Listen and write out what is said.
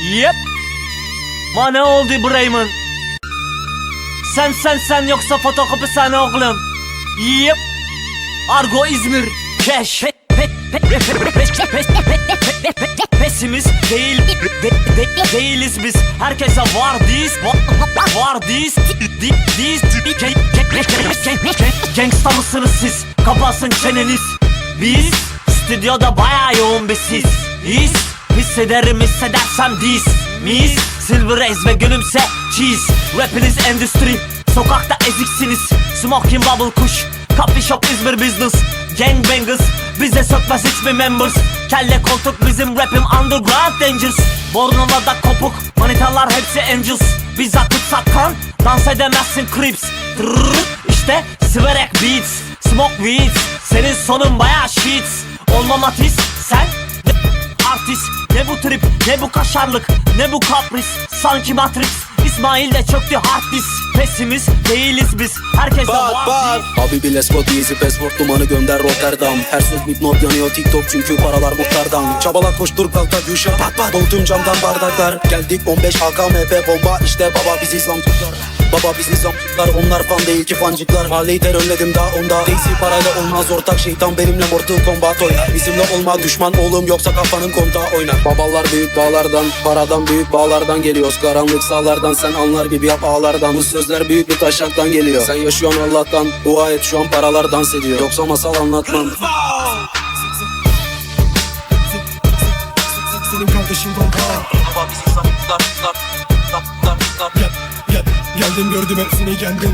Yep. Ma ne oldu İbrahim'in? Sen sen sen yoksa fotokopi sen oğlum. Yep. Argo İzmir. Keş. Pesimiz değil de, de, değiliz biz. Herkese var diz var diz diz gangsta mısınız siz? Kapasın çeneniz. Biz stüdyoda bayağı yoğun bir siz. Biz Hissederim hissedersem diz. Mis Silver Ace ve gülümse Cheese Rapiniz endüstri Sokakta eziksiniz. Smoking bubble kuş Coffee shop İzmir business. Gangbangers Bize sökmez hiçbir members. Kelle koltuk bizim rapim underground dangers Bornova'da kopuk Manitalar hepsi angels. Biz akıp sakkan Dans edemezsin creeps Trrrr, İşte Siverek beats Smoke weeds. Senin sonun baya sheets Olmam atis Sen artist. Ne bu trip ne bu kaşarlık ne bu kapris? Sanki Matrix İsmail de çöktü hard disk. Pesimiz değiliz biz. Herkese Bak var bak. Abi bir let's go easy passport dumanı gönder Rotterdam. Her söz hipnot yanıyor TikTok çünkü paralar muhtardan. Çabala koştur kalka düşe pat pat Dol tüm camdan bardaklar. Geldik 15 AKMP bomba. İşte baba biz İslamcıklar Baba biz İslamcıklar onlar fan değil ki fancıklar. Mahalleyi terörledim daha onda. Daisy parayla olmaz ortak şeytan. Benimle Mortal Kombat oynar. Bizimle olma düşman oğlum yoksa kafanın kontağı oynar. Babalar büyük bağlardan paradan büyük bağlardan geliyoruz Karanlık sağlardan sen anlar gibi yap ağlardan. Bu sözler büyük bir taşaktan geliyor. Sen yaşıyorsun Allah'tan dua et şu an paralar dans ediyor. Yoksa masal anlatmam. Senin kardeşin Baba biz İslamcıklar Gel, gel, geldim gördüm hepsini kendim